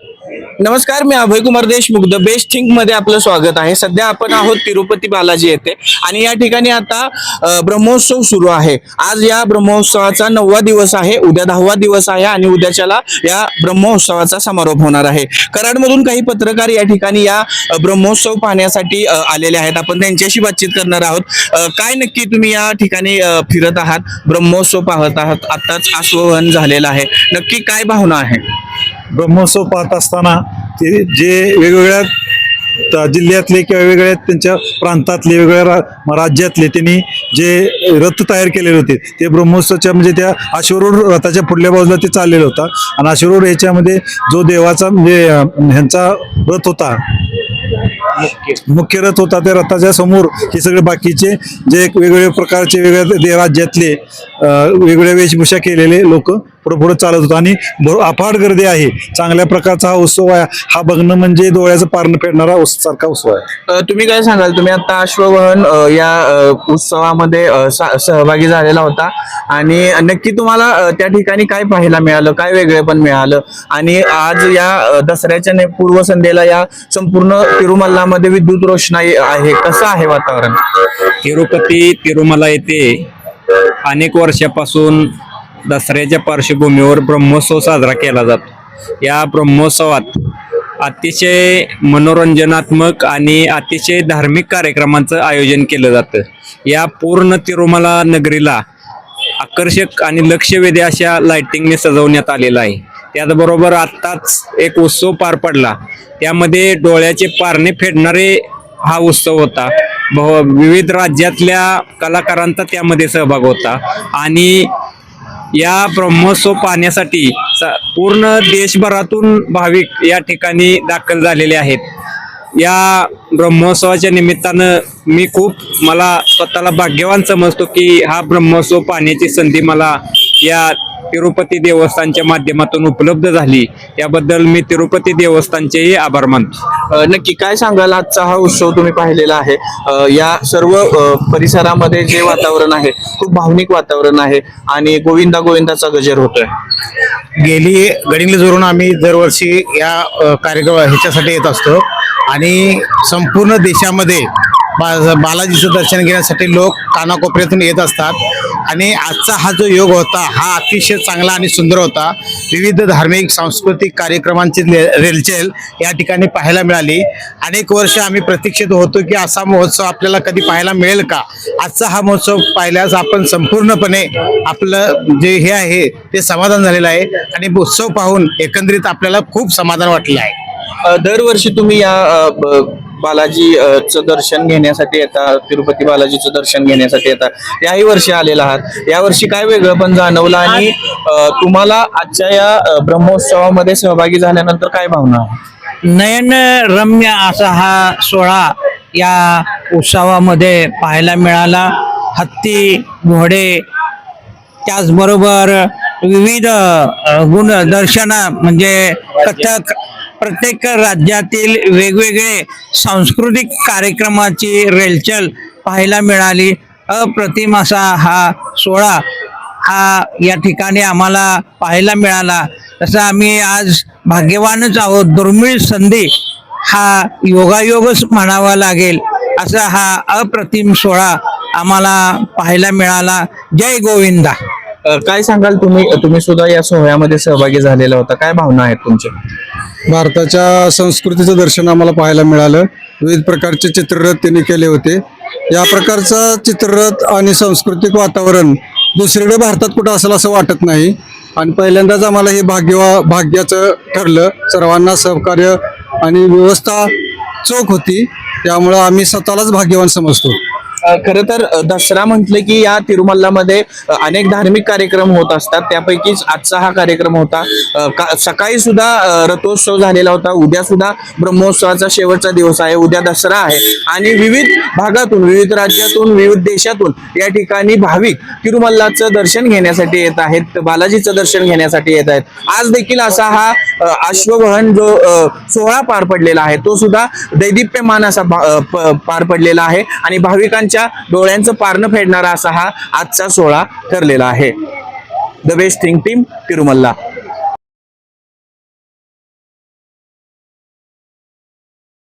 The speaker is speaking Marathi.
नमस्कार मी अभय कुमार देशमुख द बेस्ट थिंकमध्ये आपलं स्वागत आहे. सध्या आपण आहोत तिरुपती बालाजी येथे. आणि या ठिकाणी आता ब्रह्मोत्सव सुरू आहे. आज या ब्रह्मोत्सवाचा नववा दिवस आहे. उद्या दहावा दिवस आहे आणि उद्याच्याला या ब्रह्मोत्सवाचा समारोप होणार आहे. कराडमधून काही पत्रकार या ठिकाणी या ब्रह्मोत्सव पाहण्यासाठी आलेले आहेत. आपण त्यांच्याशी बातचीत करणार आहोत. काय नक्की तुम्ही या ठिकाणी फिरत आहात? ब्रह्मोत्सव पाहत आहात. आताच आश्वहन झालेलं आहे. नक्की काय भावना आहे? ब्रह्मोत्सव पाहत असताना ते जे वेगवेगळ्या त- जिल्ह्यातले किंवा वेगवेगळ्या त्यांच्या प्रांतातले वेगवेगळ्या रा- राज्यातले त्यांनी जे रथ तयार केलेले होते ते ब्रह्मोत्सवच्या म्हणजे त्या अश्वरूढ रथाच्या पुढल्या बाजूला ते चाललेलं होता. आणि अश्वरूढ ह्याच्यामध्ये जो देवाचा म्हणजे ह्यांचा रथ होता मुख्य रथ होता त्या रथाच्या समोर हे सगळे बाकीचे जे एक वेगवेगळ्या प्रकारचे वेगवेगळ्या दे- राज्यातले वेगवेगळ्या वेशभूषा केलेले लोक पुढे पुढे चालत होतं. आणि भर- अफाट गर्दी आहे. चांगल्या प्रकारचा हा उत्सव आहे. हा बघणं म्हणजे डोळ्याचं पारणं फेडणारा उत्स- सारखा उत्सव आहे. तुम्ही काय सांगाल? तुम्ही आता अश्ववहन या उत्सवामध्ये सहभागी झालेला होता. आणि नक्की तुम्हाला त्या ठिकाणी काय पाहायला मिळालं? काय वेगळेपण मिळालं? आणि आज या दसऱ्याच्या पूर्वसंध्येला या संपूर्ण तिरुमल्लामध्ये विद्युत रोषणाई आहे. कसं आहे वातावरण? तिरुपती तिरुमला येथे अनेक वर्षापासून दसऱ्याच्या पार्श्वभूमीवर ब्रह्मोत्सव साजरा केला जातो. या ब्रह्मोत्सवात अतिशय मनोरंजनात्मक आणि अतिशय धार्मिक कार्यक्रमांचं आयोजन केलं जातं. या पूर्ण तिरुमला नगरीला आकर्षक आणि लक्षवेधी अशा लाइटिंगने सजवण्यात आलेलं आहे. त्याचबरोबर आत्ताच एक उत्सव पार पडला. त्यामध्ये डोळ्याचे पारणे फेडणारे हा उत्सव होता. विविध राज्यातल्या कलाकारांचा त्यामध्ये सहभाग होता. आणि या ब्रह्मोत्सव पाहण्यासाठी स- पूर्ण देशभरातून भाविक या ठिकाणी दाखल झालेले आहेत. या ब्रह्मोत्सवाच्या निमित्तानं मी खूप मला स्वतःला भाग्यवान समजतो की हा ब्रह्मोत्सव पाहण्याची संधी मला या तिरुपती देवस्थानच्या माध्यमातून उपलब्ध झाली. याबद्दल मी तिरुपती देवस्थानचेही आभार मानतो. नक्की काय सांगाल? आजचा हा उत्सव तुम्ही पाहिलेला आहे. या सर्व परिसरामध्ये जे वातावरण आहे खूप भावनिक वातावरण आहे आणि गोविंदा गोविंदाचा गजर होतोय. गेली गडिंगली जोरून आम्ही दरवर्षी या कार्यक्रम ह्याच्यासाठी येत असतो. आणि संपूर्ण देशामध्ये बा बालाजीचं दर्शन घेण्यासाठी लोक कानाकोपऱ्यातून येत असतात. आणि आजचा हा जो योग होता हा अतिशय चांगला आणि सुंदर होता. विविध धार्मिक सांस्कृतिक कार्यक्रमांची रेलचेल या ठिकाणी पाहायला मिळाली. अनेक वर्ष आम्ही प्रतीक्षित होतो की असा महोत्सव आपल्याला कधी पाहायला मिळेल का? आजचा हा महोत्सव पाहिल्यास आपण संपूर्णपणे आपलं जे हे आहे ते समाधान झालेलं आहे. आणि उत्सव पाहून एकंदरीत आपल्याला खूप समाधान वाटलं आहे. दरवर्षी तुम्ही या बालाजीचं बालाजी चं दर्शन घेण्यासाठी येतात तिरुपती बालाजीचं दर्शन घेण्यासाठी येता याही वर्षी आलेला आहात. यावर्षी काय वेगळं पण जाणवलं आणि तुम्हाला आजच्या या ब्रह्मोत्सवामध्ये सहभागी झाल्यानंतर काय भावना? नयन रम्य असा हा सोहळा या उत्सवामध्ये पाहायला मिळाला. हत्ती घोडे त्याचबरोबर विविध गुण दर्शन म्हणजे कथक प्रत्येक राज्यातील वेगवेगळे सांस्कृतिक कार्यक्रमाची रेलचल पाहायला मिळाली. अप्रतिम असा हा सोहळा हा या ठिकाणी आम्हाला पाहायला मिळाला. तसं आम्ही आज भाग्यवानच आहोत. दुर्मिळ संधी हा योगायोगच म्हणावा लागेल असा हा अप्रतिम सोहळा आम्हाला पाहायला मिळाला. जय गोविंदा. काय सांगाल तुम्ही? तुम्ही सुद्धा या सोहळ्यामध्ये सहभागी झालेला होता. काय भावना आहेत तुमच्या? भारताच्या संस्कृतीचं दर्शन आम्हाला पाहायला मिळालं. विविध प्रकारचे चित्ररथ त्यांनी केले होते. या प्रकारचं चित्ररथ आणि सांस्कृतिक वातावरण दुसरीकडे भारतात कुठं असेल असं वाटत नाही. आणि पहिल्यांदाच आम्हाला हे भाग्य भाग्याचं ठरलं. सर्वांना सहकार्य आणि व्यवस्था चोख होती. त्यामुळं आम्ही स्वतःलाच भाग्यवान समजतो. खरं तर दसरा म्हटलं की या तिरुमल्लामध्ये अनेक धार्मिक कार्यक्रम होत असतात. त्यापैकीच आजचा हा कार्यक्रम होता. का- सकाळी सुद्धा रथोत्सव झालेला होता. उद्या सुद्धा ब्रह्मोत्सवाचा शेवटचा दिवस आहे. उद्या दसरा आहे. आणि विविध भागातून विविध राज्यातून विविध देशातून या ठिकाणी भाविक तिरुमल्लाचं दर्शन घेण्यासाठी येत आहेत. बालाजीचं दर्शन घेण्यासाठी येत आहेत. आज देखील असा हा अश्ववहन जो सोहळा पार पडलेला आहे तो सुद्धा दैदिप्यमान असा भा- पार पडलेला आहे. आणि भाविकांच्या डोळ्यांचं पारणं फेडणारा असा हा आजचा सोहळा ठरलेला आहे. The best thing team Tirumalla.